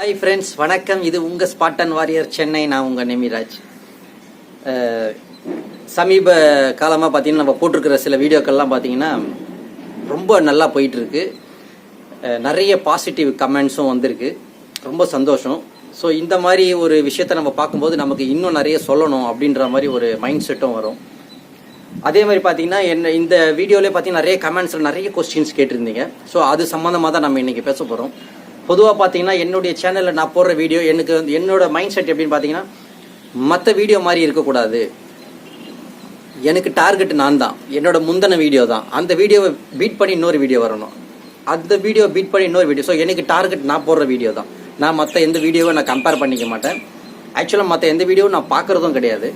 Hi friends வணக்கம். இது உங்கள் ஸ்பாட்டன் வாரியர் சென்னை. நான் உங்கள் நெமிராஜ். சமீப காலமாக பார்த்தீங்கன்னா நம்ம போட்டிருக்கிற சில வீடியோக்கள்லாம் பார்த்தீங்கன்னா ரொம்ப நல்லா போயிட்டுருக்கு. நிறைய பாசிட்டிவ் கமெண்ட்ஸும் வந்திருக்கு. ரொம்ப சந்தோஷம். ஸோ இந்த மாதிரி ஒரு விஷயத்தை நம்ம பார்க்கும்போது நமக்கு இன்னும் நிறைய சொல்லணும் அப்படின்ற மாதிரி ஒரு மைண்ட் செட்டும் வரும். அதே மாதிரி பார்த்தீங்கன்னா என்ன இந்த வீடியோவிலே பார்த்தீங்கன்னா நிறைய கமெண்ட்ஸில் நிறைய கொஸ்டின்ஸ் கேட்டிருந்தீங்க. ஸோ அது சம்மந்தமாக தான் நம்ம இன்றைக்கி பேச போகிறோம் பொதுவாக பார்த்தீங்கன்னா என்னுடைய சேனலில் நான் போடுற வீடியோ எனக்கு வந்து என்னோட மைண்ட் செட் எப்படின்னு பார்த்தீங்கன்னா மற்ற வீடியோ மாதிரி இருக்கக்கூடாது. எனக்கு டார்கெட் நான் தான் என்னோட முந்தின வீடியோ தான். அந்த வீடியோவை பீட் பண்ணி இன்னொரு வீடியோ வரணும். அந்த வீடியோ பீட் பண்ணி இன்னொரு வீடியோ ஸோ எனக்கு டார்கெட் நான் போடுற வீடியோ தான். நான் மற்ற எந்த வீடியோவை நான் கம்பேர் பண்ணிக்க மாட்டேன். ஆக்சுவலாக மற்ற எந்த வீடியோவும் நான் பார்க்குறதும் கிடையாது.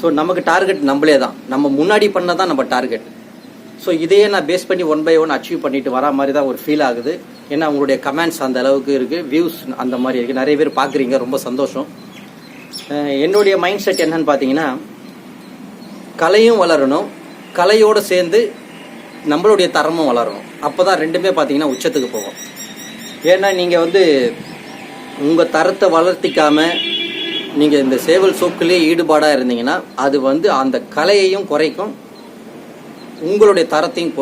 ஸோ நமக்கு டார்கெட் நம்மளே தான். நம்ம முன்னாடி பண்ண தான் நம்ம டார்கெட் ஸோ இதையே நான் பேஸ் பண்ணி ஒன் பை ஒன் அச்சீவ் பண்ணிட்டு வர மாதிரி தான் ஒரு ஃபீல் ஆகுது. ஏன்னா உங்களுடைய கமெண்ட்ஸ் அந்த அளவுக்கு இருக்குது வியூஸ் அந்த மாதிரி இருக்குது நிறைய பேர் பார்க்குறீங்க. ரொம்ப சந்தோஷம். என்னுடைய மைண்ட் செட் என்னன்னு பார்த்தீங்கன்னா கலையும் வளரணும். கலையோடு சேர்ந்து நம்மளுடைய தரமும் வளரணும். அப்போ தான் ரெண்டுமே பார்த்தீங்கன்னா உச்சத்துக்கு போகும். ஏன்னா நீங்கள் வந்து உங்கள் தரத்தை வளர்த்திக்காமல் நீங்கள் இந்த சேவல் சோப்புலேயே ஈடுபாடாக இருந்தீங்கன்னா அது வந்து அந்த கலையையும் குறைக்கும். உங்களுடைய தரத்தையும்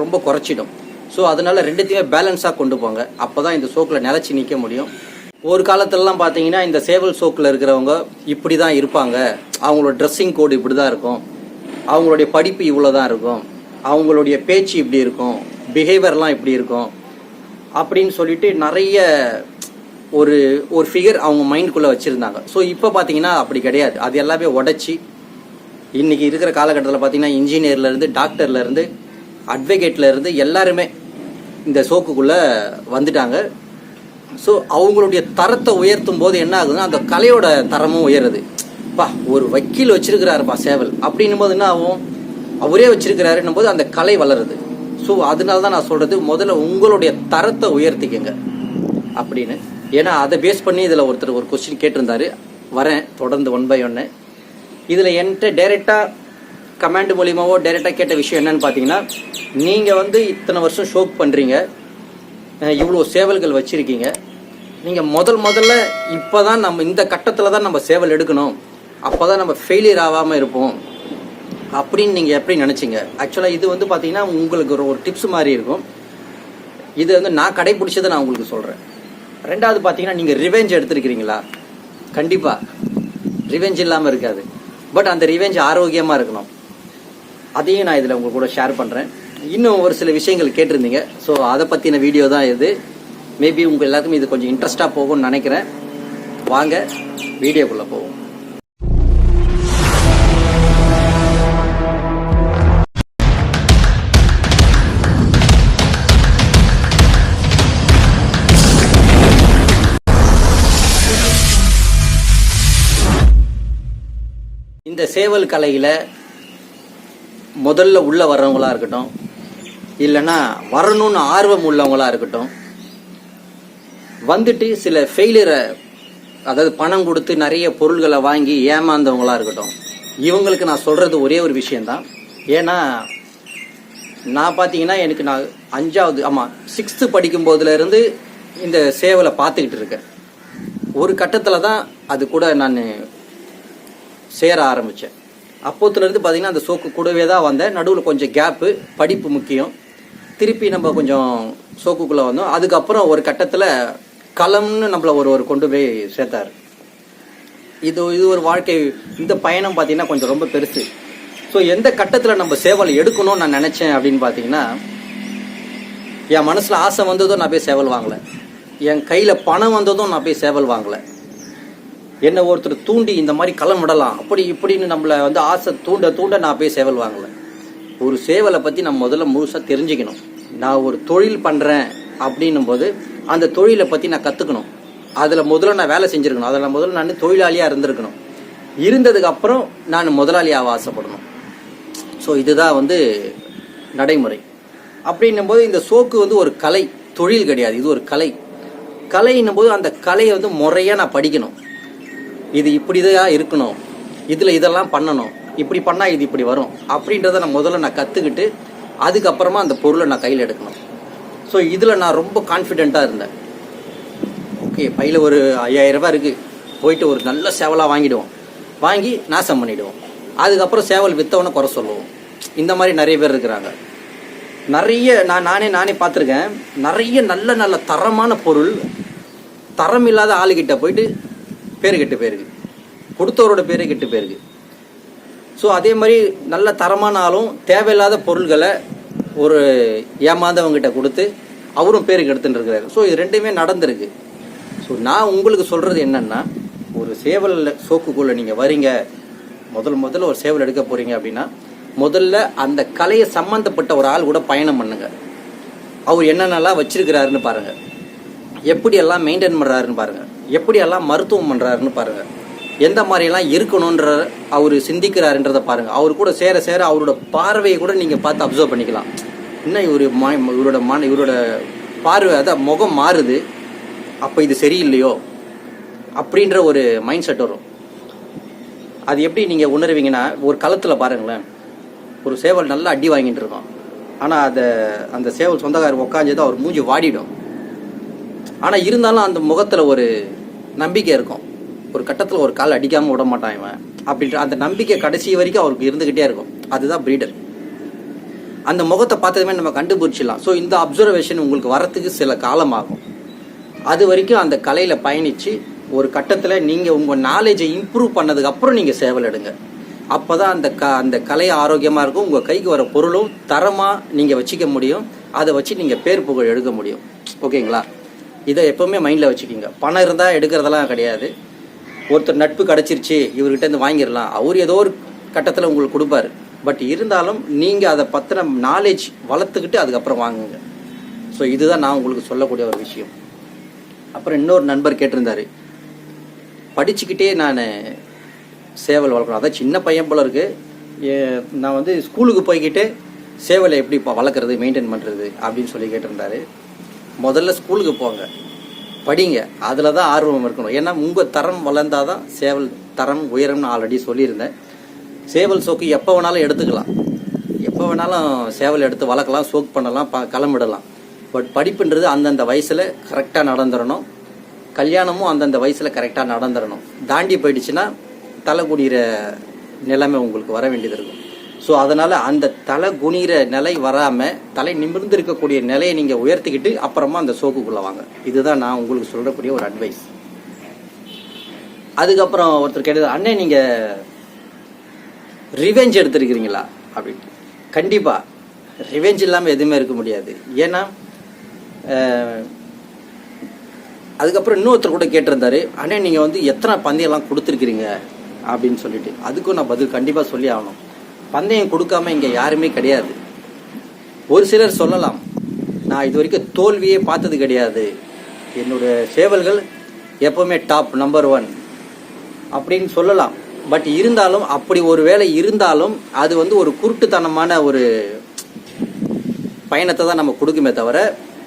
ரொம்ப குறைச்சிடும். ஸோ அதனால ரெண்டுத்தையுமே பேலன்ஸாக கொண்டு போங்க. அப்போ தான் இந்த சோக்கில் நிலச்சி நிற்க முடியும். ஒரு காலத்துலலாம் பார்த்தீங்கன்னா இந்த சேவல் சோக்கில் இருக்கிறவங்க இப்படி தான் இருப்பாங்க. அவங்களோட ட்ரெஸ்ஸிங் கோடு இப்படி தான் இருக்கும். அவங்களுடைய படிப்பு இவ்வளோ தான் இருக்கும். அவங்களுடைய பேச்சு இப்படி இருக்கும். பிஹேவியர்லாம் இப்படி இருக்கும். அப்படின்னு சொல்லிட்டு நிறைய ஒரு ஒரு ஃபிகர் அவங்க மைண்டுக்குள்ளே வச்சுருந்தாங்க. ஸோ இப்போ பார்த்தீங்கன்னா அப்படி கிடையாது. அது எல்லாமே உடச்சி இன்னைக்கு இருக்கிற காலகட்டத்தில் பார்த்தீங்கன்னா இன்ஜினியர்லேருந்து டாக்டர்லேருந்து அட்வொகேட்லேருந்து எல்லாருமே இந்த சோக்குக்குள்ளே வந்துட்டாங்க. ஸோ அவங்களுடைய தரத்தை உயர்த்தும் போது என்ன ஆகுதுன்னா அந்த கலையோட தரமும் உயருது. பா ஒரு வக்கீல் வச்சிருக்கிறாருப்பா சேவல். அப்படின்னும் போது என்ன ஆகும்? அவரே வச்சிருக்கிறாருன்னும் போது அந்த கலை வளருது. ஸோ அதனால தான் நான் சொல்கிறது முதல்ல உங்களுடைய தரத்தை உயர்த்திக்கங்க. அப்படின்னு. ஏன்னா அதை பேஸ் பண்ணி இதில் ஒருத்தர் ஒரு கொஸ்டின் கேட்டிருந்தாரு. வரேன் தொடர்ந்து ஒன் பை ஒன்று இதில் என்கிட்ட டைரெக்டாக கமாண்ட் மூலியமாவோ டைரெக்டாக கேட்ட விஷயம் என்னன்னு பார்த்தீங்கன்னா நீங்கள் வந்து இத்தனை வருஷம் ஷோக் பண்ணுறீங்க இவ்வளோ சேவல்கள் வச்சுருக்கீங்க. நீங்கள் முதல் முதல்ல இப்போ தான் நம்ம இந்த கட்டத்தில் தான் நம்ம சேவல் எடுக்கணும். அப்போ தான் நம்ம ஃபெயிலியர் ஆகாமல் இருப்போம். அப்படின்னு நீங்கள் எப்படி நினச்சிங்க? ஆக்சுவலாக இது வந்து பார்த்தீங்கன்னா உங்களுக்கு ஒரு ஒரு டிப்ஸ் மாதிரி இருக்கும். இது வந்து நான் கடைபிடிச்சதை நான் உங்களுக்கு சொல்கிறேன் ரெண்டாவது பார்த்தீங்கன்னா நீங்கள் ரிவெஞ்ச் எடுத்துருக்கிறீங்களா? கண்டிப்பாக ரிவெஞ்ச் இல்லாமல் இருக்காது. பட் அந்த ரிவெஞ்ச் ஆரோக்கியமாக இருக்கணும். அதையும் நான் இதில் உங்கள் கூட ஷேர் பண்ணுறேன் இன்னும் ஒரு சில விஷயங்கள் கேட்டிருந்தீங்க. ஸோ அதை பற்றின வீடியோ தான் இது. மேபி உங்கள் எல்லாத்துக்கும் இது கொஞ்சம் இன்ட்ரெஸ்டாக போகும்னு நினைக்கிறேன். வாங்க வீடியோக்குள்ளே போவோம். சேவல் கலையில் முதல்ல உள்ளே வர்றவங்களாக இருக்கட்டும் இல்லைன்னா வரணும்னு ஆர்வம் உள்ளவங்களாக இருக்கட்டும் வந்துட்டு சில ஃபெயிலியரை அதாவது பணம் கொடுத்து நிறைய பொருள்களை வாங்கி ஏமாந்தவங்களா இருக்கட்டும் இவங்களுக்கு நான் சொல்கிறது ஒரே ஒரு விஷயந்தான் ஏன்னா நான் பார்த்தீங்கன்னா எனக்கு நான் அஞ்சாவது ஆமாம் சிக்ஸ்த்து படிக்கும்போதுலேருந்து இந்த சேவலை பார்த்துக்கிட்டு இருக்கேன். ஒரு கட்டத்தில் தான் அது கூட நான் சேர ஆரம்பித்தேன் அப்போத்துலேருந்து பார்த்தீங்கன்னா அந்த சோக்கு கூடவே தான் வந்தேன். நடுவில் கொஞ்சம் கேப்பு படிப்பு முக்கியம். திருப்பி நம்ம கொஞ்சம் சோக்குக்குள்ளே வந்தோம். அதுக்கப்புறம் ஒரு கட்டத்தில் களம்னு நம்மளை ஒரு ஒரு கொண்டு போய் சேர்த்தாரு. இது இது ஒரு வாழ்க்கை இந்த பயணம் பார்த்தீங்கன்னா கொஞ்சம் ரொம்ப பெருசு. ஸோ எந்த கட்டத்தில் நம்ம சேவல் எடுக்கணும்னு நான் நினச்சேன் அப்படின்னு பார்த்தீங்கன்னா என் மனசில் ஆசை வந்ததும் நான் போய் சேவல் வாங்கலை. என் கையில் பணம் வந்ததும் நான் போய் சேவல் வாங்கலை. என்ன ஒருத்தர் தூண்டி இந்த மாதிரி களம் விடலாம். அப்படி இப்படின்னு நம்மளை வந்து ஆசை தூண்ட தூண்ட நான் போய் சேவல் வாங்கலை. ஒரு சேவலை பற்றி நான் முதல்ல முழுசாக தெரிஞ்சுக்கணும். நான் ஒரு தொழில் பண்ணுறேன் அப்படின்னும் போது அந்த தொழிலை பற்றி நான் கற்றுக்கணும் அதில் முதல்ல நான் வேலை செஞ்சுருக்கணும். அதில் முதல்ல நான் தொழிலாளியாக இருந்திருக்கணும். இருந்ததுக்கப்புறம் நான் முதலாளியாக ஆசைப்படணும். ஸோ இதுதான் வந்து நடைமுறை. அப்படின்னும் போது இந்த சோக்கு வந்து ஒரு கலை. தொழில் கிடையாது. இது ஒரு கலை. கலைன்னும் போது அந்த கலையை வந்து முறையாக நான் படிக்கணும். இது இப்படி தான் இருக்கணும். இதில் இதெல்லாம் பண்ணணும். இப்படி பண்ணால் இது இப்படி வரும். அப்படின்றத நான் முதல்ல நான் கற்றுக்கிட்டு அதுக்கப்புறமா அந்த பொருளை நான் கையில் எடுக்கணும். ஸோ இதில் நான் ரொம்ப கான்ஃபிடெண்ட்டாக இருந்தேன். ஓகே பையில் ஒரு ஐயாயிரம் ரூபாய் இருக்குது போயிட்டு ஒரு நல்ல சேவலாக வாங்கிடுவோம். வாங்கி நாசம் பண்ணிவிடுவோம் அதுக்கப்புறம் சேவல் விற்றவொன்னே குறை சொல்லுவோம். இந்த மாதிரி நிறைய பேர் இருக்கிறாங்க. நிறைய நான் நானே நானே பார்த்துருக்கேன். நிறைய நல்ல நல்ல தரமான பொருள் தரம் இல்லாத ஆளுகிட்ட போயிட்டு பேர் கெட்டு போயிருக்கு. கொடுத்தவரோட பேரே கெட்டு போயிருக்கு. ஸோ அதே மாதிரி நல்ல தரமான ஆளும் தேவையில்லாத பொருள்களை ஒரு ஏமாந்தவங்ககிட்ட கொடுத்து அவரும் பேருக்கு எடுத்துட்டு இருக்கிறாரு. ஸோ இது ரெண்டுமே நடந்திருக்கு. ஸோ நான் உங்களுக்கு சொல்கிறது என்னென்னா ஒரு சேவல் சோக்குக்குள்ளே நீங்கள் வரீங்க முதல் முதல்ல ஒரு சேவல் எடுக்க போகிறீங்க அப்படின்னா முதல்ல அந்த கலையை சம்மந்தப்பட்ட ஒரு ஆள் கூட பயணம் பண்ணுங்க. அவர் என்னென்னலாம் வச்சிருக்கிறாருன்னு பாருங்கள் எப்படியெல்லாம் மெயின்டைன் பண்ணுறாருன்னு பாருங்கள் எப்படியெல்லாம் மருத்துவம் பண்ணுறாருன்னு பாருங்கள் எந்த மாதிரியெல்லாம் இருக்கணுன்ற அவர் சிந்திக்கிறாருன்றதை பாருங்கள் அவர் கூட சேர சேர அவரோட பார்வையை கூட நீங்கள் பார்த்து அப்சர்வ் பண்ணிக்கலாம். இன்னும் இவர் மா இவரோட மன இவரோட பார்வை அதான் முகம் மாறுது. அப்போ இது சரியில்லையோ? அப்படின்ற ஒரு மைண்ட் செட் வரும். அது எப்படி நீங்கள் உணர்வீங்கன்னா ஒரு களத்தில் பாருங்களேன். ஒரு சேவல் நல்லா அடி வாங்கிட்டு இருக்கோம் ஆனால் அதை அந்த சேவல் சொந்தக்காரர் உட்காந்தது அவர் மூஞ்சி வாடிடும். ஆனால் இருந்தாலும் அந்த முகத்தில் ஒரு நம்பிக்கை இருக்கும். ஒரு கட்டத்தில் ஒரு கால் அடிக்காமல் விட மாட்டான் இவன் அப்படின்ற அந்த நம்பிக்கை கடைசி வரைக்கும் அவருக்கு இருந்துக்கிட்டே இருக்கும். அதுதான் பிரீடர் அந்த முகத்தை பார்த்ததுமே நம்ம கண்டுபிடிச்சிடலாம். ஸோ இந்த அப்சர்வேஷன் உங்களுக்கு வரத்துக்கு சில காலம் ஆகும் அது வரைக்கும் அந்த கலையில் பயணித்து ஒரு கட்டத்தில் நீங்கள் உங்கள் நாலேஜை இம்ப்ரூவ் பண்ணதுக்கப்புறம் நீங்கள் சேவல் எடுங்க. அப்போ தான் அந்த க அந்த கலை ஆரோக்கியமாக இருக்கும். உங்கள் கைக்கு வர பொருளும் தரமாக நீங்கள் வச்சுக்க முடியும். அதை வச்சு நீங்கள் பேர் புகழ் எடுக்க முடியும். ஓகேங்களா? இதை எப்போவுமே மைண்டில் வச்சுக்கிங்க. பணம் இருந்தால் எடுக்கிறதெல்லாம் கிடையாது. ஒருத்தர் நட்பு கிடச்சிருச்சு இவர்கிட்ட இருந்து வாங்கிடலாம். அவர் ஏதோ ஒரு கட்டத்தில் உங்களுக்கு கொடுப்பாரு. பட் இருந்தாலும் நீங்கள் அதை பற்றின நாலேஜ் வளர்த்துக்கிட்டு அதுக்கப்புறம் வாங்குங்க. ஸோ இதுதான் நான் உங்களுக்கு சொல்லக்கூடிய ஒரு விஷயம். அப்புறம் இன்னொரு நண்பர் கேட்டிருந்தார். படிச்சுக்கிட்டே நான் சேவல் வளர்க்கணும். அதான் சின்ன பையன் போல இருக்குது ஏ- நான் வந்து ஸ்கூலுக்கு போய்கிட்டு சேவலை எப்படி வளர்க்குறது மெயின்டைன் பண்ணுறது அப்படின்னு சொல்லி கேட்டிருந்தாரு. முதல்ல ஸ்கூலுக்கு போங்க. படிங்க. அதில் தான் ஆர்வம் இருக்கணும். ஏன்னா உங்கள் தரம் வளர்ந்தாதான் சேவல் தரம் உயரம்னு ஆல்ரெடி சொல்லியிருந்தேன். சேவல் சோக்கு எப்போ வேணாலும் எடுத்துக்கலாம். எப்போ வேணாலும் சேவல் எடுத்து வளர்க்கலாம் சோக் பண்ணலாம் ப களமிடலாம். பட் படிப்புன்றது அந்தந்த வயசில் கரெக்டாக நடந்துடணும் கல்யாணமும் அந்தந்த வயசில் கரெக்டாக நடந்துடணும் தாண்டி போயிடுச்சுன்னா தலை குடிகிற நிலைமை உங்களுக்கு வர வேண்டியது இருக்கும். ஸோ அதனால் அந்த தலை குனிகிற நிலை வராமல் தலை நிமிர்ந்து இருக்கக்கூடிய நிலையை நீங்கள் உயர்த்திக்கிட்டு அப்புறமா அந்த சோக்குக்குள்ளே வாங்க. இதுதான் நான் உங்களுக்கு சொல்லக்கூடிய ஒரு அட்வைஸ் அதுக்கப்புறம் ஒருத்தர் கேட்டது அண்ணே நீங்கள் ரிவெஞ்ச் எடுத்திருக்கிறீங்களா? அப்படின்ட்டு கண்டிப்பாக ரிவெஞ்ச் இல்லாமல் எதுவுமே இருக்க முடியாது. ஏன்னா அதுக்கப்புறம் இன்னொருத்தர் கூட கேட்டிருந்தாரு அண்ணே நீங்கள் வந்து எத்தனை பந்தயம்லாம் கொடுத்துருக்கிறீங்க? அப்படின்னு சொல்லிட்டு. அதுக்கும் நான் பதில் கண்டிப்பாக சொல்லி ஆகணும். பந்தயம் கொடுக்காம இங்கே யாருமே கிடையாது. ஒரு சிலர் சொல்லலாம் நான் இது வரைக்கும் தோல்வியே பார்த்தது கிடையாது. என்னோட சேவல்கள் எப்பவுமே டாப் நம்பர் ஒன் அப்படின்னு சொல்லலாம். பட் இருந்தாலும் அப்படி ஒரு வேலை இருந்தாலும் அது வந்து ஒரு குருட்டுத்தனமான ஒரு பயணத்தை தான் நம்ம கொடுக்குமே தவிர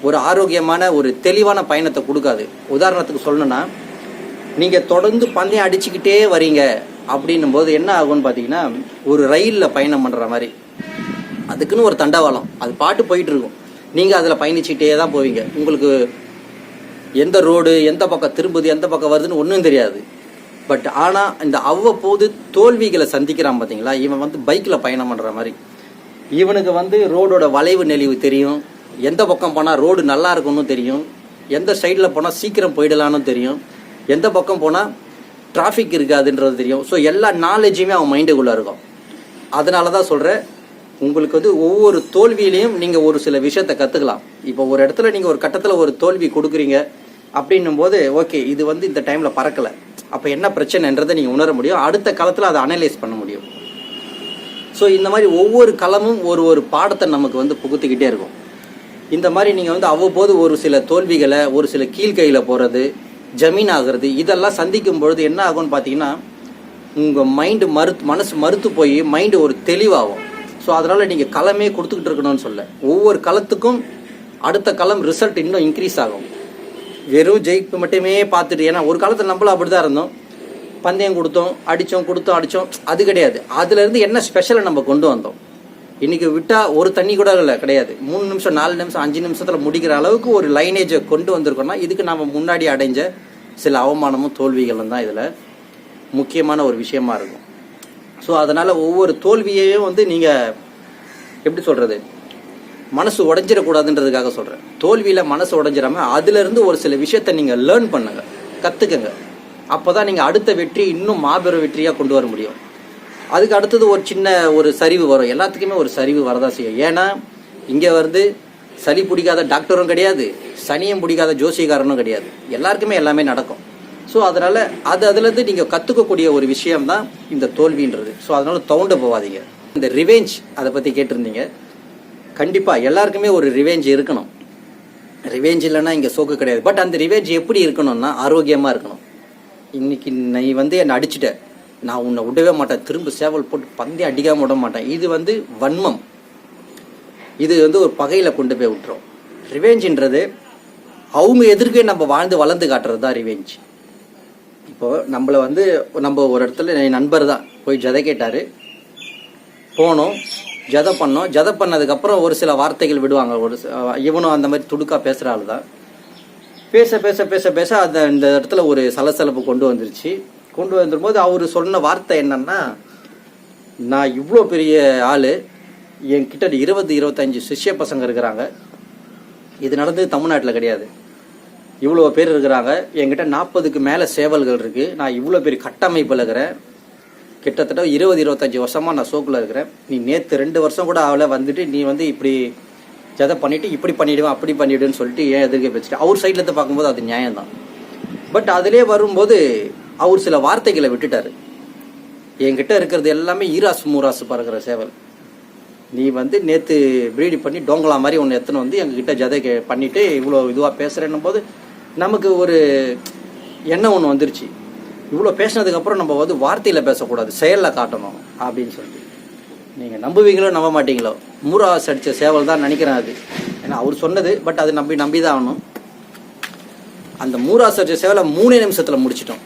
ஒரு ஆரோக்கியமான ஒரு தெளிவான பயணத்தை கொடுக்காது. உதாரணத்துக்கு சொல்லணும்னா நீங்கள் தொடர்ந்து பந்தயம் அடிச்சுக்கிட்டே வரீங்க. அப்படின்னும் போது என்ன ஆகும்னு பார்த்தீங்கன்னா ஒரு ரயிலில் பயணம் பண்ணுற மாதிரி. அதுக்குன்னு ஒரு தண்டவாளம். அது பாட்டு போயிட்டு இருக்கும் நீங்கள் அதில் பயணிச்சுக்கிட்டே தான் போவீங்க. உங்களுக்கு எந்த ரோடு எந்த பக்கம் திரும்புது எந்த பக்கம் வருதுன்னு ஒன்றும் தெரியாது. பட் ஆனால் இந்த அவ்வப்போது தோல்விகளை சந்திக்கிறான் பார்த்தீங்களா இவன் வந்து பைக்கில் பயணம் பண்ணுற மாதிரி. இவனுக்கு வந்து ரோடோட வளைவு நெளிவு தெரியும். எந்த பக்கம் போனால் ரோடு நல்லா இருக்கும்னு தெரியும். எந்த சைடில் போனால் சீக்கிரம் போயிடலான்னு தெரியும். எந்த பக்கம் போனால் டிராஃபிக் இருக்காதுன்றது தெரியும். ஸோ எல்லா நாலேஜுமே அவன் மைண்டுக்குள்ளே இருக்கும். அதனால தான் சொல்கிறேன் உங்களுக்கு வந்து ஒவ்வொரு தோல்வியிலையும் நீங்கள் ஒரு சில விஷயத்தை கற்றுக்கலாம் இப்போ ஒரு இடத்துல நீங்கள் ஒரு கட்டத்தில் ஒரு தோல்வி கொடுக்குறீங்க அப்படின்னும் போது ஓகே இது வந்து இந்த டைமில் பறக்கலை. அப்போ என்ன பிரச்சனைன்றதை நீங்கள் உணர முடியும். அடுத்த காலத்தில் அதை அனலைஸ் பண்ண முடியும். ஸோ இந்த மாதிரி ஒவ்வொரு களமும் ஒரு ஒரு பாடத்தை நமக்கு வந்து புகுத்திக்கிட்டே இருக்கும். இந்த மாதிரி நீங்கள் வந்து அவ்வப்போது ஒரு சில தோல்விகளை ஒரு சில கீழ்கையில் போகிறது ஜமீன் ஆகிறது இதெல்லாம் சந்திக்கும் பொழுது என்ன ஆகும்னு பார்த்தீங்கன்னா உங்கள் மைண்டு மறுத்து மனசு மறுத்து போய் மைண்டு ஒரு தெளிவாகும். ஸோ அதனால் நீங்கள் களமே கொடுத்துக்கிட்டு இருக்கணும்னு சொல்ல. ஒவ்வொரு களத்துக்கும் அடுத்த களம் ரிசல்ட் இன்னும் இன்க்ரீஸ் ஆகும். வெறும் ஜெயிப்பு மட்டுமே பார்த்துட்டு ஏன்னா ஒரு காலத்தில் நம்மளும் அப்படி தான் இருந்தோம். பந்தயம் கொடுத்தோம் அடித்தோம் கொடுத்தோம் அடித்தோம் அது கிடையாது. அதுலேருந்து என்ன ஸ்பெஷலை நம்ம கொண்டு வந்தோம்? இன்னைக்கு விட்டா ஒரு தண்ணி கூட இல்லை கிடையாது. மூணு நிமிஷம் நாலு நிமிஷம் அஞ்சு நிமிஷத்துல முடிக்கிற அளவுக்கு ஒரு லைனேஜை கொண்டு வந்திருக்கோம்னா இதுக்கு நம்ம முன்னாடி அடைஞ்ச சில அவமானமும் தோல்விகளும் தான் இதில் முக்கியமான ஒரு விஷயமா இருக்கும். ஸோ அதனால ஒவ்வொரு தோல்வியையும் வந்து நீங்க எப்படி சொல்றது? மனசு உடஞ்சிடக்கூடாதுன்றதுக்காக சொல்றேன். தோல்வியில மனசு உடைஞ்சிடாம அதுலேருந்து ஒரு சில விஷயத்தை நீங்க லேர்ன் பண்ணுங்க கத்துக்கங்க. அப்பதான் நீங்க அடுத்த வெற்றி இன்னும் மாபெரும் வெற்றியா கொண்டு வர முடியும். அதுக்கு அடுத்தது ஒரு சின்ன ஒரு சரிவு வரும். எல்லாத்துக்குமே ஒரு சரிவு வரதான் செய்யும். ஏன்னா இங்கே வந்து சளி பிடிக்காத டாக்டரும் கிடையாது சனியும் பிடிக்காத ஜோசியக்காரனும் கிடையாது. எல்லாருக்குமே எல்லாமே நடக்கும். ஸோ அதனால் அது அதுலேருந்து நீங்கள் கற்றுக்கக்கூடிய ஒரு விஷயம் தான் இந்த தோல்வின்றது. ஸோ அதனால் தவுண்ட போகாதீங்க இந்த ரிவெஞ்ச் அதை பற்றி கேட்டிருந்தீங்க. கண்டிப்பாக எல்லாருக்குமே ஒரு ரிவெஞ்ச் இருக்கணும். ரிவெஞ்ச் இல்லைன்னா இங்கே சோக்கு கிடையாது. பட் அந்த ரிவெஞ்ச் எப்படி இருக்கணும்னா ஆரோக்கியமாக இருக்கணும். இன்னைக்கு நீ வந்து என்னை அடிச்சிட்ட. நான் உன்னை விடவே மாட்டேன். திரும்ப சேவல் போட்டு பந்தயம் அடிக்காம விட மாட்டேன். இது வந்து வன்மம். இது வந்து ஒரு பகையில் கொண்டு போய் விட்டுரும். ரிவெஞ்சுன்றது அவங்க எதிர்க்கே நம்ம வாழ்ந்து வளர்ந்து காட்டுறது தான் ரிவேஞ்ச் இப்போ நம்மள வந்து நம்ம ஒரு இடத்துல என் நண்பர் தான் போய் ஜதை கேட்டார். போனோம் ஜதை பண்ணோம். ஜதை பண்ணதுக்கப்புறம் ஒரு சில வார்த்தைகள் விடுவாங்க. ஒரு இவனும் அந்த மாதிரி துடுக்கா பேசுகிற ஆள் தான் பேச பேச பேச பேச அந்த இந்த இடத்துல ஒரு சலசலப்பு கொண்டு வந்துருச்சு. கொண்டு வந்துரும்போது அவர் சொன்ன வார்த்தை என்னன்னா நான் இவ்வளோ பெரிய ஆள். என்கிட்ட இருபது இருபத்தஞ்சு சிஷ்ய பசங்க இருக்கிறாங்க. இது நடந்தது தமிழ்நாட்டில் கிடையாது. இவ்வளோ பேர் இருக்கிறாங்க. என்கிட்ட நாற்பதுக்கு மேலே சேவல்கள் இருக்குது நான் இவ்வளோ பெரிய கட்டமைப்பில் இருக்கிறேன். கிட்டத்தட்ட இருபது இருபத்தஞ்சி வருஷமாக நான் சோக்கில் இருக்கிறேன். நீ நேற்று ரெண்டு வருஷம் கூட அவளை வந்துட்டு நீ வந்து இப்படி ஜதை பண்ணிவிட்டு இப்படி பண்ணிவிடுவேன் அப்படி பண்ணிவிடுன்னு சொல்லிட்டு ஏன் எதிர்க்க பேசிட்டு அவர் சைட்லேருந்து பார்க்கும்போது அது நியாயம்தான். பட் அதிலே வரும்போது அவர் சில வார்த்தைகளை விட்டுட்டாரு. என்கிட்ட இருக்கிறது எல்லாமே ஈராசு மூராசு பறக்கிற சேவல். நீ வந்து நேற்று பிரீடி பண்ணி டோங்கலா மாதிரி ஒன்று எத்தனை வந்து எங்ககிட்ட ஜதை பண்ணிட்டு இவ்வளோ இதுவாக பேசுகிறேன்னும் போது நமக்கு ஒரு எண்ணம் ஒன்று வந்துருச்சு. இவ்வளோ பேசினதுக்கப்புறம் நம்ம வந்து வார்த்தையில் பேசக்கூடாது செயலில் காட்டணும் அப்படின்னு சொல்லிட்டு. நீங்கள் நம்புவீங்களோ நம்ப மாட்டீங்களோ மூராஸ் அடித்த சேவல் தான் நினைக்கிறேன் அது. ஏன்னா அவர் சொன்னது பட் அது நம்பி நம்பி தான் ஆகணும். அந்த மூராஸ் அடித்த சேவலை மூணே நிமிஷத்தில் முடிச்சிட்டோம்.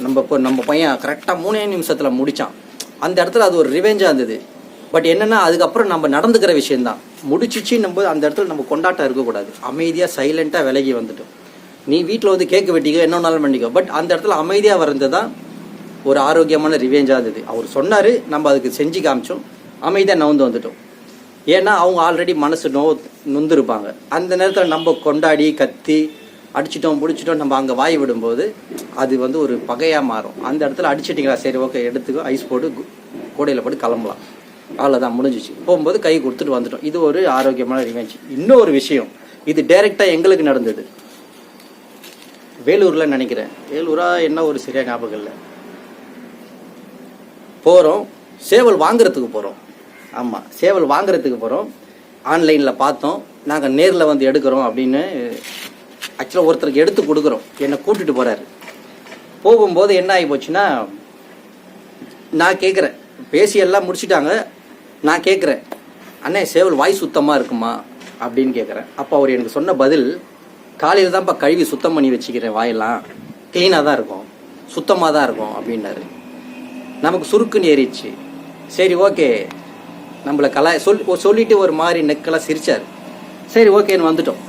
நம்ம இப்போ நம்ம பையன் கரெக்டாக மூணே நிமிஷத்தில் முடிச்சான். அந்த இடத்துல அது ஒரு ரிவெஞ்சாக இருந்தது. பட் என்னென்னா அதுக்கப்புறம் நம்ம நடந்துக்கிற விஷயந்தான் முடிச்சிச்சின்னும் போது அந்த இடத்துல நம்ம கொண்டாட்டம் இருக்கக்கூடாது. அமைதியாக சைலண்ட்டாக விலகி வந்துட்டோம். நீ வீட்டில் வந்து கேக்கு வெட்டிக்கோ என்ன பண்ணிக்கோ. பட் அந்த இடத்துல அமைதியாக வர்றது தான் ஒரு ஆரோக்கியமான ரிவெஞ்சாக இருந்தது. அவர் சொன்னார் நம்ம அதுக்கு செஞ்சு காமிச்சோம். அமைதியாக நவுந்து வந்துட்டோம். ஏன்னா அவங்க ஆல்ரெடி மனசு நோ நொந்திருப்பாங்க. அந்த நேரத்தில் நம்ம கொண்டாடி கத்தி அடிச்சிட்டோம் பிடிச்சிட்டோம் நம்ம அங்கே வாய் விடும்போது அது வந்து ஒரு பகையாக மாறும். அந்த இடத்துல அடிச்சிட்டிங்களா? சரி ஓகே எடுத்துக்கோ ஐஸ் போட்டு கூடையில் போட்டு கிளம்பலாம். அவ்வளோதான் முடிஞ்சிச்சு. போகும்போது கை கொடுத்துட்டு வந்துட்டோம். இது ஒரு ஆரோக்கியமான ரிவெஞ்ச் இன்னொரு விஷயம் இது டைரெக்டாக எங்களுக்கு நடந்தது. வேலூரில் நினைக்கிறேன். வேலூரா என்ன ஒரு சரியா ஞாபகம் இல்லை. போகிறோம் சேவல் வாங்குறதுக்கு போகிறோம் ஆமாம் சேவல் வாங்குறதுக்கு போகிறோம் ஆன்லைனில் பார்த்தோம். நாங்கள் நேரில் வந்து எடுக்கிறோம் அப்படின்னு ஆக்சுவலாக ஒருத்தருக்கு எடுத்து கொடுக்குறோம். என்னை கூட்டிட்டு போகிறாரு போகும்போது என்ன ஆகி போச்சுன்னா நான் கேட்குறேன் பேசி எல்லாம் முடிச்சிட்டாங்க. நான் கேட்குறேன் அண்ணே சேவல் வாய் சுத்தமாக இருக்குமா? அப்படின்னு கேட்குறேன் அப்போ அவர் எனக்கு சொன்ன பதில் காலையில் தான்ப்பா கழுவி சுத்தம் பண்ணி வச்சுக்கிறேன் வாயெல்லாம். க்ளீனாக தான் இருக்கும். சுத்தமாக தான் இருக்கும் அப்படின்னாரு. நமக்கு சுருக்குன்னு ஏறிடுச்சு சரி ஓகே. நம்மளை கலா சொல் சொல்லிட்டு ஒரு மாதிரி நெக்கெல்லாம் சிரிச்சார். சரி ஓகேன்னு வந்துட்டோம்.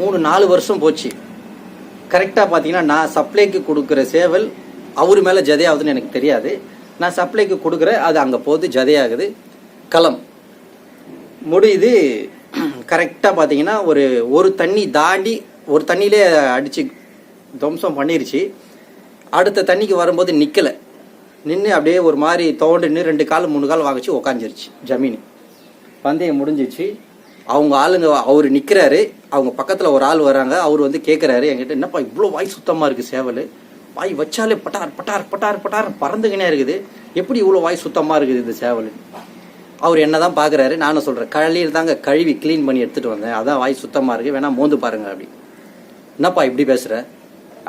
மூணு நாலு வருஷம் போச்சு. கரெக்டாக பார்த்தீங்கன்னா நான் சப்ளைக்கு கொடுக்குற சேவல் அவர் மேலே ஜதையாகுதுன்னு எனக்கு தெரியாது. நான் சப்ளைக்கு கொடுக்குறேன் அது அங்கே போது ஜதையாகுது. களம். முடியுது. கரெக்டாக பார்த்தீங்கன்னா ஒரு ஒரு தண்ணி தாண்டி ஒரு தண்ணியிலே அடித்து துவம்சம் பண்ணிருச்சு. அடுத்த தண்ணிக்கு வரும்போது நிற்கலை நின்று அப்படியே ஒரு மாதிரி தோண்டுன்னு ரெண்டு கால் மூணு கால் வாங்கிச்சு உக்காஞ்சிருச்சு ஜமீன். பந்தயம் முடிஞ்சிச்சு. அவங்க ஆளுங்க அவர் நிற்கிறாரு அவங்க பக்கத்தில் ஒரு ஆள் வராங்க அவர் வந்து கேட்குறாரு என்கிட்ட என்னப்பா இவ்வளோ வாய் சுத்தமாக இருக்குது சேவல்? வாய் வச்சாலே பட்டார் பட்டார் பட்டார் பட்டார் பறந்துக்கினே இருக்குது. எப்படி இவ்வளோ வாய் சுத்தமாக இருக்குது இந்த சேவல்? அவர் என்ன தான் பார்க்குறாரு நானும் சொல்கிறேன் கழியில் தாங்க கழுவி க்ளீன் பண்ணி எடுத்துகிட்டு வந்தேன். அதான் வாய் சுத்தமாக இருக்குது வேணா மோந்து பாருங்க அப்படி. என்னப்பா இப்படி பேசுகிற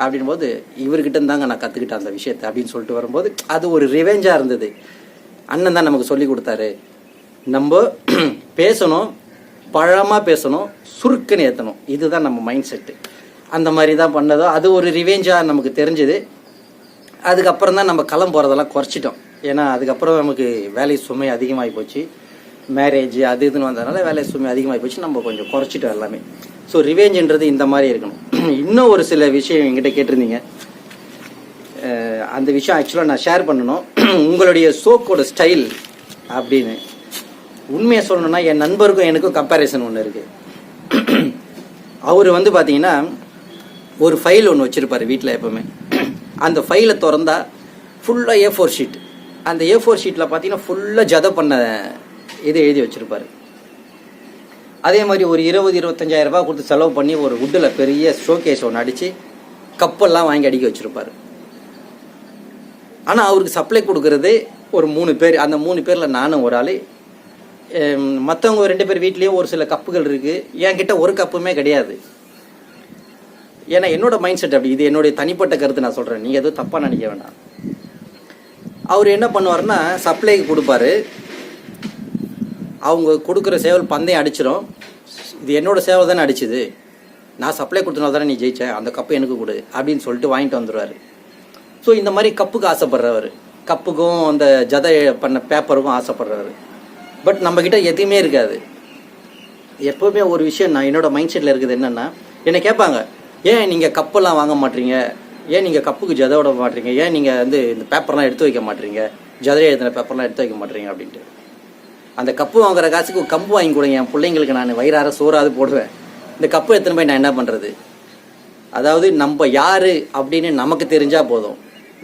அப்படின் போது இவர்கிட்ட தாங்க நான் கற்றுக்கிட்டேன் அந்த விஷயத்தை அப்படின்னு சொல்லிட்டு வரும்போது அது ஒரு ரிவெஞ்சாக இருந்தது. அண்ணன் தான் நமக்கு சொல்லி கொடுத்தாரு. நம்ம பேசணும் பழமாக பேசணும் சுருக்குன்னு ஏற்றணும் இதுதான் நம்ம மைண்ட் செட்டு அந்த மாதிரி தான் பண்ணதோ அது ஒரு ரிவேஞ்சாக நமக்கு தெரிஞ்சது. அதுக்கப்புறம் தான் நம்ம களம் போகிறதெல்லாம் குறைச்சிட்டோம். ஏன்னா அதுக்கப்புறம் நமக்கு வேலை சுமை அதிகமாகி போச்சு. மேரேஜ் அது இதுன்னு வந்ததுனால வேலை சுமை அதிகமாகி போச்சு. நம்ம கொஞ்சம் குறைச்சிட்டோம் எல்லாமே. ஸோ ரிவேஞ்சுன்றது இந்த மாதிரி இருக்கணும். இன்னும் ஒரு சில விஷயம் என்கிட்ட கேட்டிருந்தீங்க. அந்த விஷயம் ஆக்சுவலாக நான் ஷேர் பண்ணணும். உங்களுடைய சோக்கோட ஸ்டைல் அப்படின்னு. உண்மையை சொல்லணும்னா என் நண்பருக்கும் எனக்கும் கம்பேரிசன் ஒன்று இருக்குது அவர் வந்து பார்த்தீங்கன்னா ஒரு ஃபைல் ஒன்று வச்சுருப்பார் வீட்டில் எப்போவுமே. அந்த ஃபைலை திறந்தா ஃபுல்லாக ஏ ஃபோர் ஷீட் அந்த ஏ ஃபோர் ஷீட்டில் பார்த்தீங்கன்னா ஃபுல்லாக ஜத பண்ண இது எழுதி வச்சுருப்பார். அதே மாதிரி ஒரு இருபது இருபத்தஞ்சாயிரம் ரூபா கொடுத்து செலவு பண்ணி ஒரு வுட்டில் பெரிய ஷோகேஸ் ஒன்று அடித்து கப்பெல்லாம் வாங்கி அடிக்க வச்சுருப்பாரு. ஆனால் அவருக்கு சப்ளை கொடுக்குறது ஒரு மூணு பேர். அந்த மூணு பேரில் நானும் ஒரு ஆள். மற்றவங்க ரெண்டு பேர் வீட்லேயும் ஒரு சில கப்புகள் இருக்குது என்கிட்ட ஒரு கப்புமே கிடையாது. ஏன்னா என்னோட மைண்ட் செட் அப்படி. இது என்னுடைய தனிப்பட்ட கருத்து நான் சொல்கிறேன் நீங்கள் எதுவும் தப்பாக நினைக்க வேண்டாம். அவர் என்ன பண்ணுவார்னா சப்ளைக்கு கொடுப்பாரு. அவங்க கொடுக்குற சேவல் பந்தயம் அடிச்சிடும் இது என்னோடய சேவல் தானே அடிச்சுது. நான் சப்ளை கொடுத்தனால தானே நீ ஜெயிச்ச? அந்த கப்பு எனக்கு கொடு அப்படின்னு சொல்லிட்டு வாங்கிட்டு வந்துடுவார் ஸோ இந்த மாதிரி கப்புக்கு ஆசைப்படுறவர். கப்புக்கும் அந்த ஜதை பண்ண பேப்பருக்கும் ஆசைப்படுறவர். பட் நம்மக்கிட்ட எதுவுமே இருக்காது. எப்போவுமே ஒரு விஷயம் நான் என்னோட மைண்ட் செட்டில் இருக்குது என்னென்னா என்னை கேட்பாங்க ஏன் நீங்கள் கப்பெல்லாம் வாங்க மாட்டீங்க? ஏன் நீங்கள் கப்புக்கு ஜதை விட மாட்டீங்க? ஏன் நீங்கள் வந்து இந்த பேப்பர்லாம் எடுத்து வைக்க மாட்டீங்க? ஜதை எழுதின பேப்பர்லாம் எடுத்து வைக்க மாட்டீங்க? அப்படின்ட்டு. அந்த கப்பு வாங்குற காசுக்கு கம்பு வாங்கி கொடுங்க. என் பிள்ளைங்களுக்கு நான் வயிறார சோறாது போடுவேன். இந்த கப்பு எடுத்துன்னு போய் நான் என்ன பண்ணுறது அதாவது நம்ம யார் அப்படின்னு நமக்கு தெரிஞ்சால் போதும்.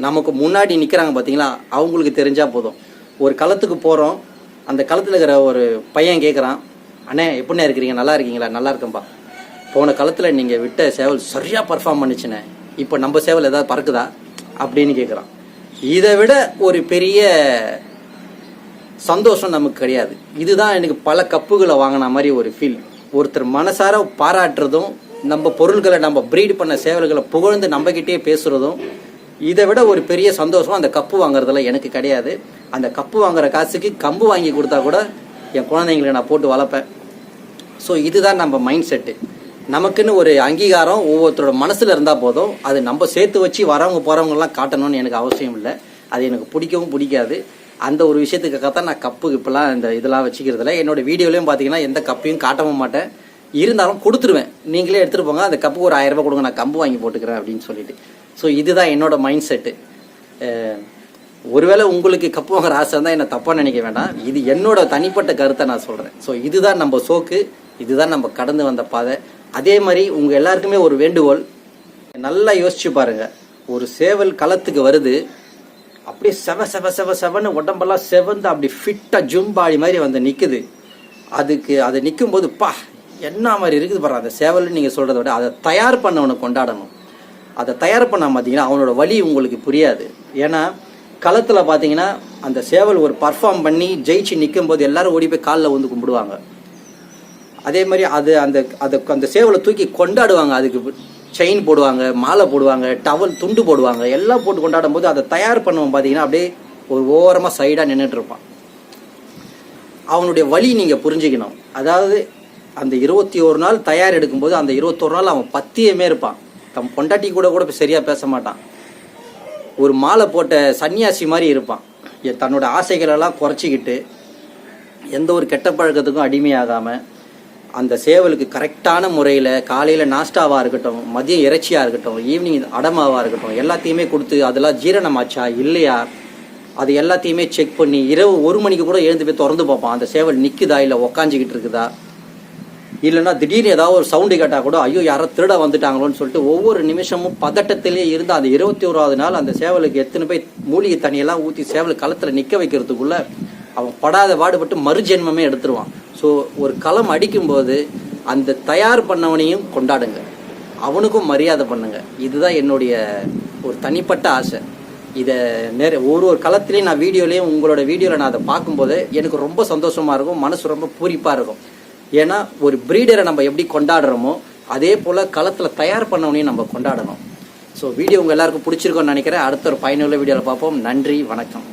நமக்கு முன்னாடி நிற்கிறாங்க பார்த்தீங்களா அவங்களுக்கு தெரிஞ்சால் போதும். ஒரு களத்துக்கு போகிறோம் அந்த களத்தில் இருக்கிற ஒரு பையன் கேட்குறான் அண்ணே எப்படிண்ணே இருக்கிறீங்க? நல்லா இருக்கீங்களா? நல்லா இருக்கேன்பா. போன களத்தில் நீங்கள் விட்ட சேவல் சரியாக பர்ஃபார்ம் பண்ணுச்சுண்ணே. இப்போ நம்ம சேவல் ஏதாவது பறக்குதா? அப்படின்னு கேட்குறான் இதை விட ஒரு பெரிய சந்தோஷம் நமக்கு கிடையாது. இதுதான் எனக்கு பல கப்புகளை வாங்கின மாதிரி ஒரு ஃபீல் ஒருத்தர் மனசார பாராட்டுறதும் நம்ம பொருள்களை நம்ம ப்ரீட் பண்ண சேவல்களை புகழ்ந்து நம்மக்கிட்டே பேசுகிறதும் இதை விட ஒரு பெரிய சந்தோஷம் அந்த கப்பு வாங்குறதுல எனக்கு கிடையாது. அந்த கப்பு வாங்குற காசுக்கு கம்பு வாங்கி கொடுத்தா கூட என் குழந்தைங்களை நான் போட்டு வளர்ப்பேன். ஸோ இதுதான் நம்ம மைண்ட் செட்டு நமக்குன்னு ஒரு அங்கீகாரம் ஒவ்வொருத்தரோட மனசில் இருந்தால் போதும். அது நம்ம சேர்த்து வச்சு வரவங்க போகிறவங்கலாம் காட்டணும்னு எனக்கு அவசியம் இல்லை. அது எனக்கு பிடிக்கவும் பிடிக்காது. அந்த ஒரு விஷயத்துக்காக தான் நான் கப்பு இப்பெல்லாம் இந்த இதெல்லாம் வச்சுக்கிறதில்ல. என்னோட வீடியோலையும் பார்த்தீங்கன்னா எந்த கப்பையும் காட்டவும் மாட்டேன். இருந்தாலும் கொடுத்துருவேன். நீங்களே எடுத்துகிட்டு போங்க. அந்த கப்புக்கு ஒரு ஆயிரம் ரூபாய் கொடுங்க. நான் கம்பு வாங்கி போட்டுக்கிறேன் அப்படின்னு சொல்லிட்டு. ஸோ இதுதான் என்னோட மைண்ட் செட்டு ஒருவேளை உங்களுக்கு கப்பு வாங்குற ஆசை இருந்தால் என்னை தப்பாக நினைக்க வேண்டாம். இது என்னோட தனிப்பட்ட கருத்தை நான் சொல்கிறேன் ஸோ இதுதான் நம்ம சோக்கு. இதுதான் நம்ம கடந்து வந்த பாதை. அதே மாதிரி உங்கள் எல்லாருக்குமே ஒரு வேண்டுகோள். நல்லா யோசிச்சு பாருங்க. ஒரு சேவல் களத்துக்கு வருது. அப்படியே செவ செவ செவ செவன்னு உடம்பெல்லாம் செவந்து அப்படி ஃபிட்டாக ஜும்பாடி மாதிரி வந்து நிற்குது அதுக்கு அது நிற்கும் போது பா என்ன மாதிரி இருக்குது பாரு அந்த சேவல்னு நீங்கள் சொல்கிறத விட அதை தயார் பண்ணவனை கொண்டாடணும். அதை தயார் பண்ண பார்த்தீங்கன்னா அவனோட வழி உங்களுக்கு புரியாது. ஏன்னா களத்தில் பார்த்தீங்கன்னா அந்த சேவல் ஒரு பர்ஃபார்ம் பண்ணி ஜெயிச்சு நிற்கும் போது எல்லாரும் ஓடி போய் காலில் வந்து கும்பிடுவாங்க. அதே மாதிரி அது அந்த அதை அந்த சேவலை தூக்கி கொண்டாடுவாங்க. அதுக்கு செயின் போடுவாங்க மாலை போடுவாங்க டவல் துண்டு போடுவாங்க. எல்லாம் போட்டு கொண்டாடும் போது அதை தயார் பண்ணுவோம் பார்த்தீங்கன்னா அப்படியே ஒரு ஓரமாக சைடாக நின்றுட்டு இருப்பான். அவனுடைய வழி நீங்கள் புரிஞ்சுக்கணும். அதாவது அந்த இருபத்தி ஒரு நாள் தயார் எடுக்கும்போது அந்த இருபத்தொரு நாள் அவன் பத்தியமே இருப்பான். தம் பொண்டாட்டி கூட கூட சரியாக பேச மாட்டான். ஒரு மாலை போட்ட சன்னியாசி மாதிரி இருப்பான். தன்னோட ஆசைகளெல்லாம் குறைச்சிக்கிட்டு எந்த ஒரு கெட்ட பழக்கத்துக்கும் அடிமையாகாமல் அந்த சேவலுக்கு கரெக்டான முறையில் காலையில் நாஸ்டாவாக இருக்கட்டும் மதியம் இறைச்சியாக இருக்கட்டும் ஈவினிங் அடமாவாக இருக்கட்டும் எல்லாத்தையுமே கொடுத்து அதெல்லாம் ஜீரணமாச்சா இல்லையா? அது எல்லாத்தையுமே செக் பண்ணி இரவு ஒரு மணிக்கு கூட எழுந்து போய் திறந்து பார்ப்பான். அந்த சேவல் நிற்குதா இல்லை உக்காஞ்சிக்கிட்டு இருக்குதா? இல்லைன்னா திடீர்னு ஏதாவது ஒரு சவுண்டு கேட்டால் கூட ஐயோ யாரோ திருட வந்துட்டாங்களோன்னு சொல்லிட்டு ஒவ்வொரு நிமிஷமும் பதட்டத்திலே இருந்து அந்த இருபத்தி ஓராவது நாள் அந்த சேவலுக்கு எத்தனை போய் மூலிகை தண்ணியெல்லாம் ஊற்றி சேவல் களத்தில் நிற்க வைக்கிறதுக்குள்ள அவன் படாத பாடுபட்டு மறுஜென்மமே எடுத்துருவான். ஸோ ஒரு களம் அடிக்கும்போது அந்த தயார் பண்ணவனையும் கொண்டாடுங்க. அவனுக்கும் மரியாதை பண்ணுங்க. இதுதான் என்னுடைய ஒரு தனிப்பட்ட ஆசை. இதை நேர ஒரு ஒரு களத்துலேயும் நான் வீடியோலேயும் உங்களோட வீடியோவில் நான் அதை பார்க்கும்போது எனக்கு ரொம்ப சந்தோஷமாக இருக்கும். மனசு ரொம்ப பூரிப்பாக இருக்கும். ஏன்னா ஒரு ப்ரீடரை நம்ம எப்படி கொண்டாடுறோமோ அதே போல் களத்தில் தயார் பண்ணவனையும் நம்ம கொண்டாடணும். ஸோ வீடியோ உங்கள் எல்லாருக்கும் பிடிச்சிருக்கோன்னு நினைக்கிறேன். அடுத்த ஒரு பயனுள்ள வீடியோவில் பார்ப்போம். நன்றி வணக்கம்.